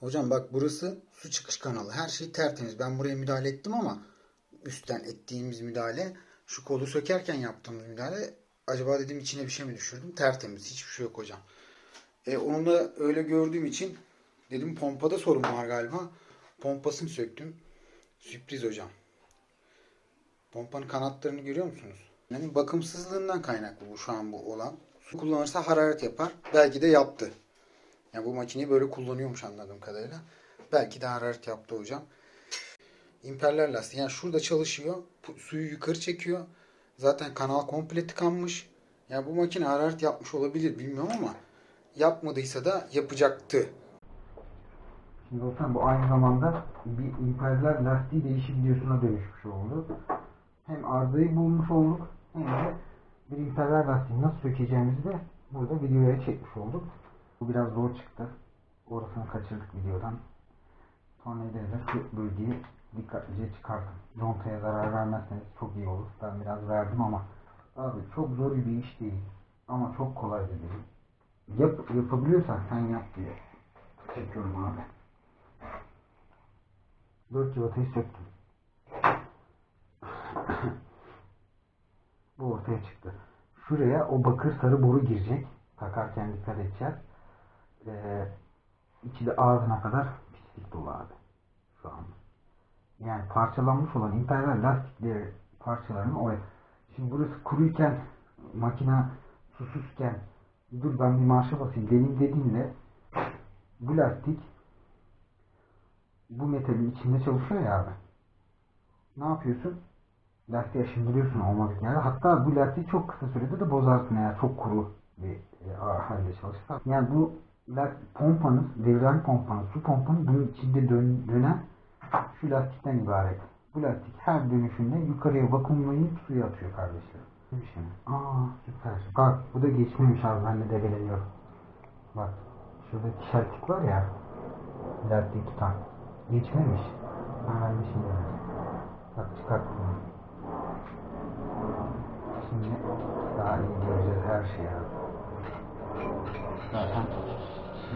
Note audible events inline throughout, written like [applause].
Hocam bak burası su çıkış kanalı. Her şey tertemiz. Ben buraya müdahale ettim ama üstten ettiğimiz müdahale şu kolu sökerken yaptığımız müdahale acaba dedim içine bir şey mi düşürdüm? Tertemiz. Hiçbir şey yok hocam. E, onu da öyle gördüğüm için dedim pompada sorun var galiba. Pompasını söktüm. Sürpriz hocam. Pompanın kanatlarını görüyor musunuz? Yani bakımsızlığından kaynaklı bu şu an bu olan. Su kullanırsa hararet yapar. Belki de yaptı. Yani bu makineyi böyle kullanıyormuş anladığım kadarıyla. Belki de hararet yaptı hocam. İmperler lastiği. Yani şurada çalışıyor. Suyu yukarı çekiyor. Zaten kanal komple tıkanmış. Yani bu makine hararet yapmış olabilir bilmiyorum ama yapmadıysa da yapacaktı. Şimdi Volkan bu aynı zamanda bir imperler lastiği değişim videosuna dönüşmüş oldu. Hem arızayı bulmuş olduk hem de bir imperler lastiği nasıl sökeceğimizi de burada videoya çekmiş olduk. Bu biraz zor çıktı. Orasını kaçırdık videodan. Tornavidayla şu bölgeyi dikkatlice çıkartın. Contaya zarar vermezseniz çok iyi olur. Ben biraz verdim ama abi çok zor bir iş değil. Ama çok kolay da değil. Yap, yapabiliyorsan sen yap diye. Çekiyorum abi. 4 civatayı söktüm. Bu ortaya çıktı. Şuraya o bakır sarı boru girecek. Takarken dikkat edeceğiz. Ee, içi ağzına kadar pislik dolu abi. Şu an. Yani parçalanmış olan imperial lastikleri parçalarını oraya. Şimdi burası kuruyken makina susuzken dur ben bir marşa basayım benim dediğimle bu lastik bu metalin içinde çalışıyor ya abi. Ne yapıyorsun? Lastiği aşındırıyorsun olmadık yerde. Hatta bu lastiği çok kısa sürede de bozarsın eğer çok kuru bir e, halde çalışırsa. Yani bu pompanız, devran pompanız, su pompanız bunun içinde dön, dönen şu lastikten ibaret. Bu lastik her dönüşünde yukarıya vakumlayıp suya atıyor kardeşler. Bir şey mi? Aa süper. Bak bu da geçmemiş abi ben de debeleniyorum. Bak şurada tişertik var ya lastiği tutan. Geçmemiş. Ha ben de şimdi. Bak çıkarttım. Şimdi daha iyi göreceğiz her şeyi abi. Zaten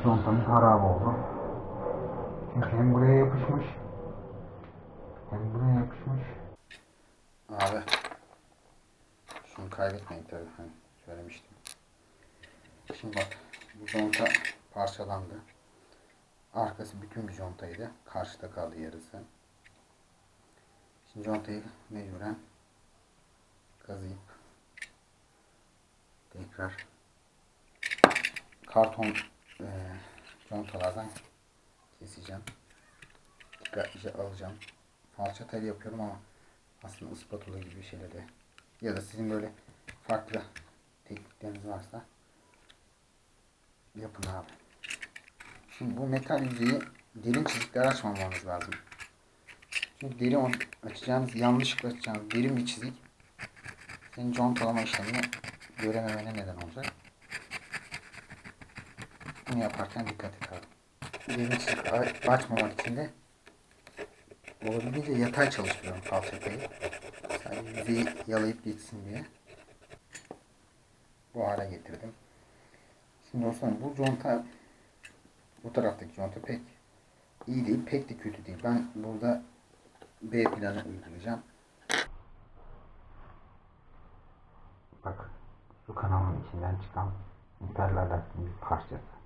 contamız harap oldu. Çünkü hem buraya yapışmış hem buraya yapışmış. Abi şunu kaybetmeyin tabii hani söylemiştim. Şimdi bak bu conta parçalandı. Arkası bütün bir contaydı. Karşıda kaldı yarısı. Şimdi contayı mecburen kazıyıp tekrar karton eee contalardan keseceğim. Dikkatlice alacağım. Falçatayla yapıyorum ama aslında ıspatula gibi bir şeyle ya da sizin böyle farklı teknikleriniz varsa yapın abi. Şimdi bu metal yüzeyi derin çizikler açmamamız lazım. Çünkü derin o- açacağınız, yanlışlıkla açacağınız derin bir çizik senin contalama işlemini görememene neden olacak. Bunu yaparken dikkat et abi. A- açmamak için de olabildiğince yatay çalıştırıyorum falçatayı. Sadece yüzeyi yalayıp geçsin diye. Bu hale getirdim. Şimdi dostlarım bu conta bu taraftaki conta pek iyi değil, pek de kötü değil. Ben burada B planı uygulayacağım. Bak su kanalının içinden çıkan lastiğin bir parçası.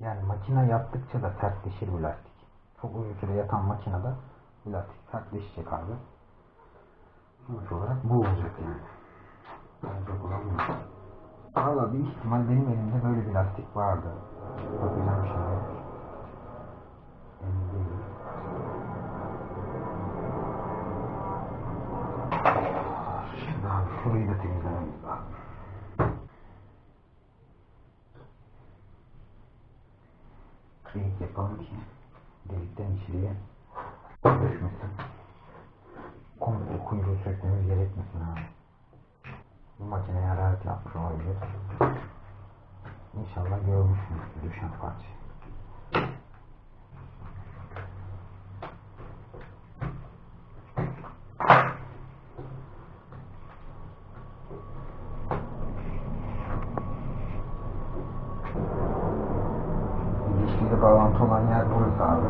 Yani makine yaptıkça da sertleşir bu lastik. Çok uzun süre yatan makinede bu lastik sertleşecek abi. Sonuç olarak bu olacak yani. Olacak olan. Valla bir ihtimal benim elimde böyle bir lastik vardı. Bakacağım şimdi. Yapalım ki delikten içeriye düşmesin. Komple kuyruğu sökmemiz gerekmesin abi. Bu makineye hararet yapmış olabilir. İnşallah görmüşsünüzdür düşen parçayı. Jant olan yer burası abi.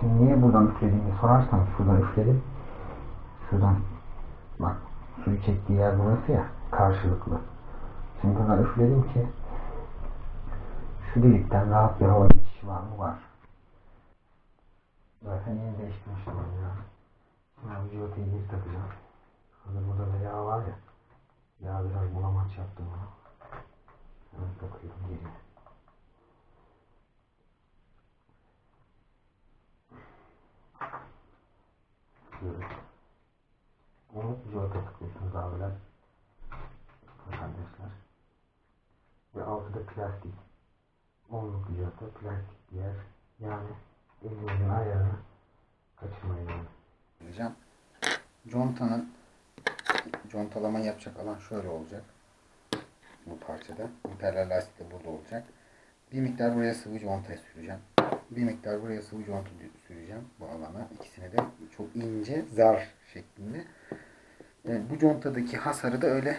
Şimdi niye buradan üflediğimi sorarsanız şuradan üfledim. Şuradan bak suyu çektiği yer burası ya karşılıklı. Şimdi buradan üfledim ki şu delikten rahat bir hava geçişi var mı? Var. Zaten yeni değiştirmiştim ya. Şimdi abi jiyotayı geri takacağım. Burada da yağ var ya. Yağ biraz bulamaç yaptım onu. Hemen takıyorum geriye. Takıyoruz. Onu jiyota tıklıyorsunuz abiler. Kardeşler. Ve altı da plastik. Onluk jiyota plastik diğer. Yani elinizin ayarını kaçırmayın. Diyeceğim. Contanın contalama yapacak alan şöyle olacak. Bu parçada. İmperler lastik de burada olacak. Bir miktar buraya sıvı conta süreceğim. Bir miktar buraya sıvı conta süreceğim bu alana. İkisine de çok ince zar şeklinde. Yani bu contadaki hasarı da öyle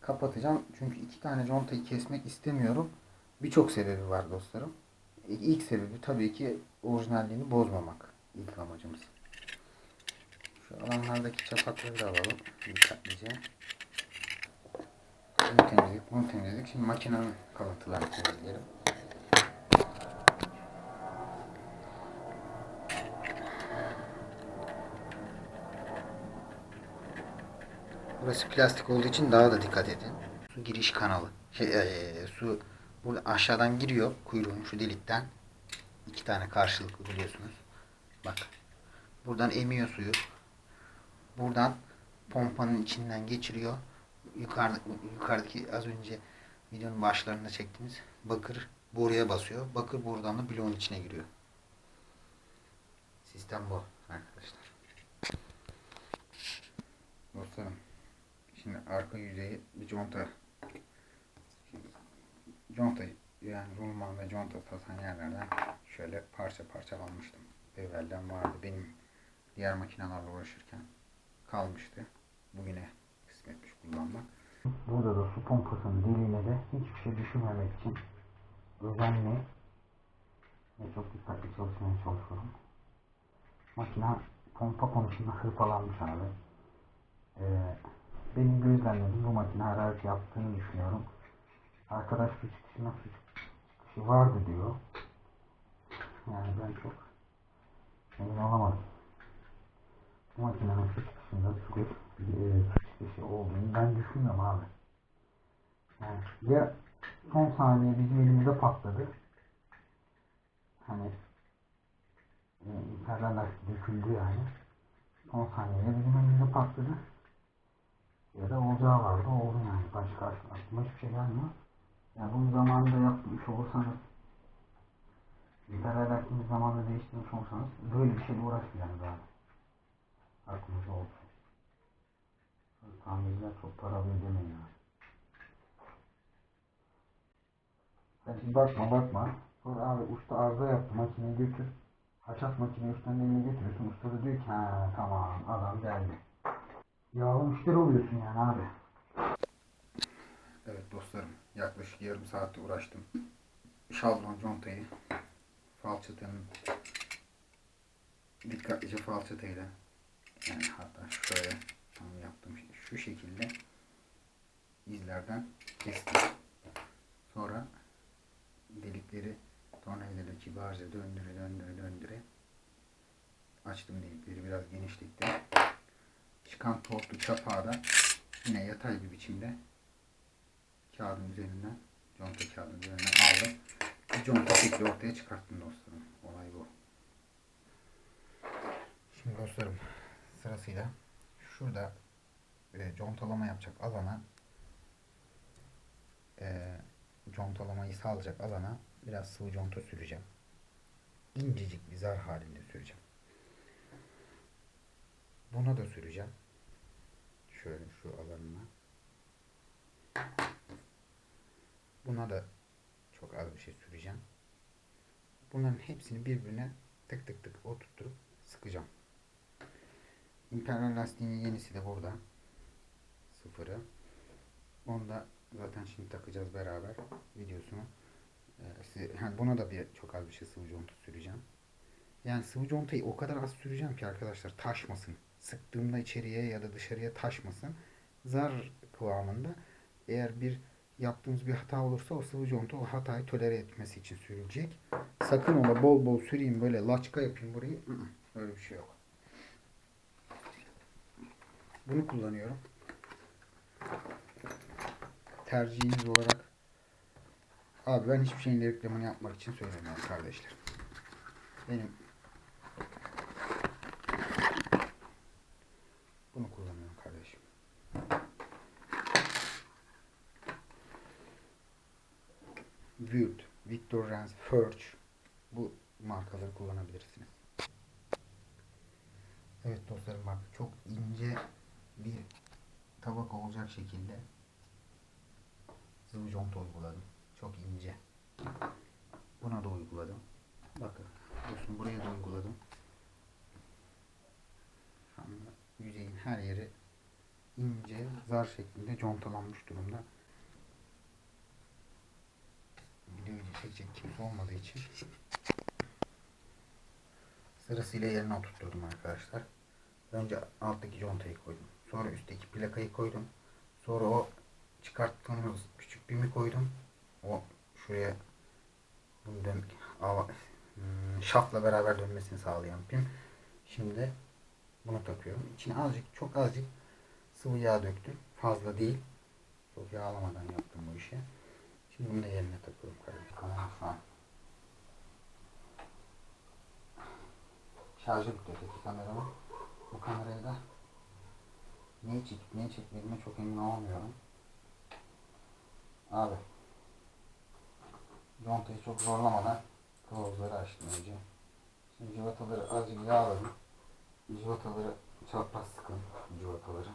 kapatacağım. Çünkü iki tane contayı kesmek istemiyorum. Birçok sebebi var dostlarım. İlk sebebi tabii ki orijinalliğini bozmamak. İlk amacımız. Şu alanlardaki çapakları da alalım dikkatlice. Bunu temizledik, bunu temizledik. Şimdi makinenin kalıntılarını temizleyelim. Burası plastik olduğu için daha da dikkat edin. Su giriş kanalı. Şey, eee, su burada aşağıdan giriyor kuyruğun şu delikten. İki tane karşılıklı biliyorsunuz. Bak. Buradan emiyor suyu. Buradan pompanın içinden geçiriyor. Yukarıda, yukarıdaki az önce videonun başlarında çektiğimiz bakır boruya basıyor. Bakır borudan da bloğun içine giriyor. Sistem bu arkadaşlar. Dostlarım. Şimdi arka yüzeyi bir conta conta yani rulman ve conta satan yerlerden şöyle parça parçalanmıştım. Evvelden vardı. Benim diğer makinelerle uğraşırken kalmıştı. Bugüne kısmetmiş kullanmak. Burada da su pompasının deliğine de hiçbir şey düşürmemek için özenli ve çok dikkatli çalışmaya çalışıyorum. Makina pompa konusunda hırpalanmış abi. Ee, benim gözlemlediğim bu makine hararet yaptığını düşünüyorum. Arkadaş su çıkışına su çıkışı vardı diyor. Yani ben çok emin olamadım. Bu makinenin su, e, su çıkışı olduğunu ben düşünmüyorum abi. Yani ya son saniye bizim elimize patladı. Hani e, lastik döküldü yani. Son saniyede bizim elimize patladı. Ya da olacağı vardı oldu yani. Başka aklıma hiçbir şey gelmiyor. Yani bunu zamanında yapmış olursanız lastiğini zamanında değiştirmiş olsanız böyle bir şeyle uğraşmayacaksınız abi. Aklınızda olsun. Tamirciler çok para abi. Sen şimdi bakma bakma. Sonra abi usta arıza yaptı makineyi götür. Haşat makineyi ustanın eline götürüyorsun. Usta da diyor ki tamam adam geldi. Yağlı müşteri oluyorsun yani abi. Evet dostlarım yaklaşık yarım saatte uğraştım. Şablon contayı falçatanın dikkatlice falçatayla yani hatta şöyle şu şekilde izlerden kestim. Sonra delikleri tornavidayla kibarca döndüre döndüre döndüre açtım delikleri biraz genişlikte. Çıkan tortu çapağı da yine yatay bir biçimde kağıdın üzerinden conta kağıdın üzerinden aldım. Bir conta şekli ortaya çıkarttım dostlarım. Olay bu. Şimdi dostlarım sırasıyla şurada e, contalama yapacak alana e, contalamayı sağlayacak alana biraz sıvı conta süreceğim. İncecik bir zar halinde süreceğim. Buna da süreceğim. Şöyle şu alanına. Buna da çok az bir şey süreceğim. Bunların hepsini birbirine tık tık tık oturtturup sıkacağım. Imperial lastiğin yenisi de burada. Sıfırı. Onu da zaten şimdi takacağız beraber videosunu. Ee, [laughs] yani buna da bir çok az bir şey sıvı conta süreceğim. Yani sıvı contayı o kadar az süreceğim ki arkadaşlar taşmasın. Sıktığımda içeriye ya da dışarıya taşmasın. Zar kıvamında. Eğer bir yaptığımız bir hata olursa o sıvı conta o hatayı tolere etmesi için sürülecek. Sakın ola bol bol süreyim böyle laçka yapayım burayı. Öyle bir şey yok. Bunu kullanıyorum. Tercihiniz olarak Abi ben hiçbir şeyin reklamını yapmak için söylemiyorum kardeşler. Benim bunu kullanıyorum kardeşim. Wirt, Victor Rens, Furch bu markaları kullanabilirsiniz. Evet dostlarım bak çok ince bir tabak olacak şekilde sıvı conta uyguladım. Çok ince. Buna da uyguladım. Bakın. Dostum buraya da uyguladım. Şu yüzeyin her yeri ince zar şeklinde contalanmış durumda. Videoyu çekecek kimse olmadığı için sırasıyla yerine oturtturdum arkadaşlar. Önce alttaki contayı koydum. Sonra üstteki plakayı koydum. Sonra o çıkarttığımız küçük bimi koydum. O şuraya bunu dön hmm, şafla beraber dönmesini sağlayan pim. Şimdi bunu takıyorum. İçine azıcık çok azıcık sıvı yağ döktüm. Fazla değil. Çok yağlamadan yaptım bu işi. Şimdi bunu da yerine takıyorum kardeşim. An. Şarjı bitti öteki kameramın. Bu kamerayı da niye çekip çekmediğime çok emin olamıyorum. Abi Contayı çok zorlamadan kılavuzları açtım önce. Şimdi civataları azıcık yağladım. Civataları çapraz sıkın civataları.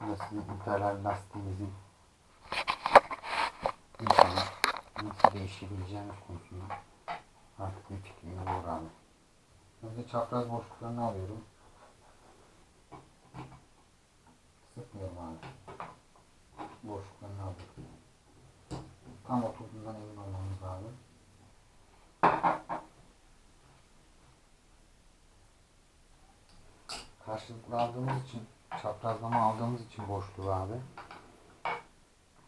Burası imperial lastiğimizin inşallah nasıl değişebileceğimiz konusunda artık bir fikrim yok abi. Önce çapraz boşluklarını alıyorum. Sıkmıyorum abi boşluklarını alıyorum. Tam oturduğundan emin olmamız lazım. Karşılıklı aldığımız için, çaprazlama aldığımız için boşluğu abi.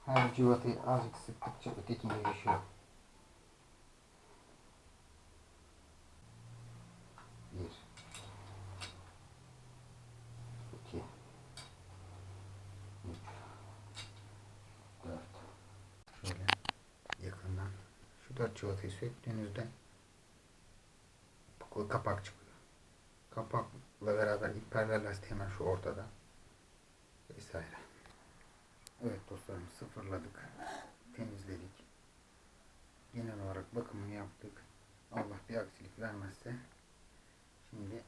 Her civatayı azıcık sıktıkça öteki gelişiyor. Bir. İki. Üç. Dört. Şöyle yakından. Civatayı söktüğünüzde kapak çıkıyor. Kapakla beraber imperler lastiği hemen şu ortada. Vesaire. Evet dostlarım sıfırladık. Temizledik. Genel olarak bakımını yaptık. Allah bir aksilik vermezse şimdi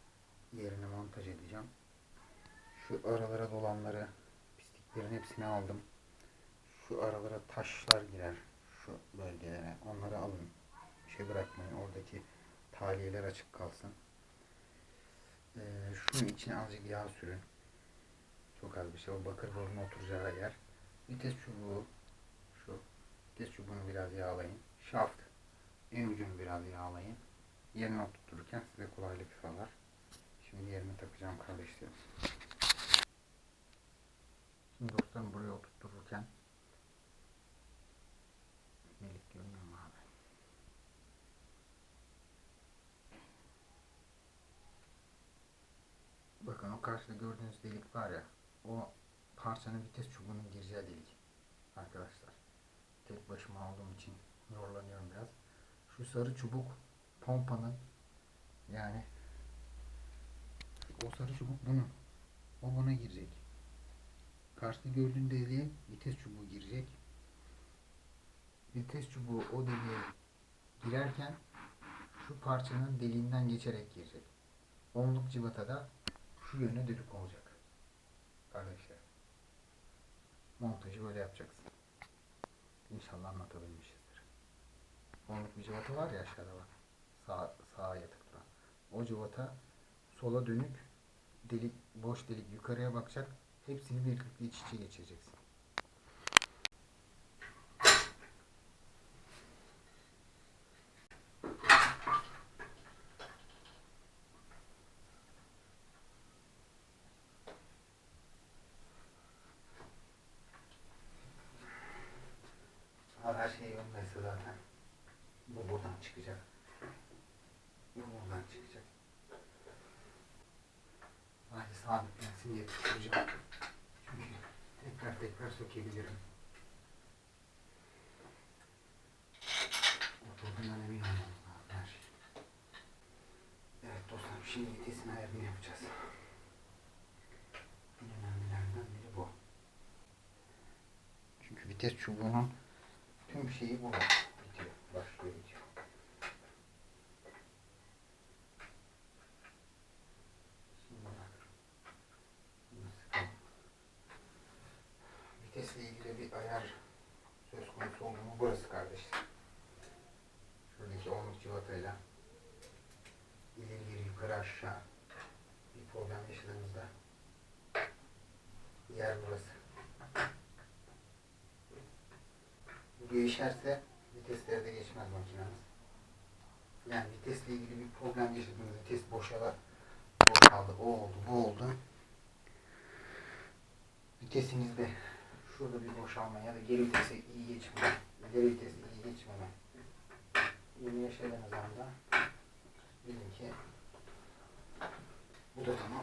yerine montaj edeceğim. Şu aralara dolanları pisliklerin hepsini aldım şu aralara taşlar girer şu bölgelere onları alın şey bırakmayın oradaki taliyeler açık kalsın. Ee, şunun içine azıcık yağ sürün. Çok az bir şey. O bakır borunun oturacağı yer. Vites çubuğu şu vites çubuğunu biraz yağlayın. Şaft en ucunu biraz yağlayın. Yerine oturtururken size kolaylık sağlar. Şimdi yerine takacağım kardeşlerim. Şimdi dostlarım buraya oturtururken Bakın o karşıda gördüğünüz delik var ya o parçanın vites çubuğunun gireceği delik arkadaşlar. Tek başıma olduğum için zorlanıyorum biraz. Şu sarı çubuk pompanın yani o sarı çubuk bunun. O buna girecek. Karşıda gördüğün deliğe vites çubuğu girecek. Vites çubuğu o deliğe girerken şu parçanın deliğinden geçerek girecek. Onluk cıvatada şu yöne dönük olacak. Kardeşler. Montajı böyle yapacaksın. İnşallah anlatabilmişizdir. Onluk bir cıvata var ya aşağıda bak. Sağ, sağa yatık duran. O cıvata sola dönük delik boş delik yukarıya bakacak. Hepsini birlikte iç içe geçireceksin. Abi her şey yolundaysa zaten bu buradan çıkacak. Bu buradan çıkacak. Sadece sabitlensin diye tutacağım. Çünkü tekrar tekrar sökebilirim. Oturduğundan emin olmamız lazım her şey. Evet dostlarım şimdi vitesin ayarını yapacağız. En önemlilerinden biri bu. Çünkü vites çubuğunun tüm şeyi burada bitiyor. Başlıyor bitiyor. Şimdi bak. Bunu sıkalım. Vitesle ilgili bir ayar söz konusu oldu mu burası kardeşler. Şuradaki onluk civatayla ileri geri yukarı aşağı bir problem yaşadığınızda yer burası. Vitesleri de geçmez makinemiz. Yani vitesle ilgili bir problem yaşadığınız vites boşala boşaldı, o oldu, bu oldu. Vitesinizde şurada bir boşalma ya da geri vitese iyi geçmeme, ileri vitese iyi geçmeme bunu yaşadığınız anda bilin ki bu da tamam.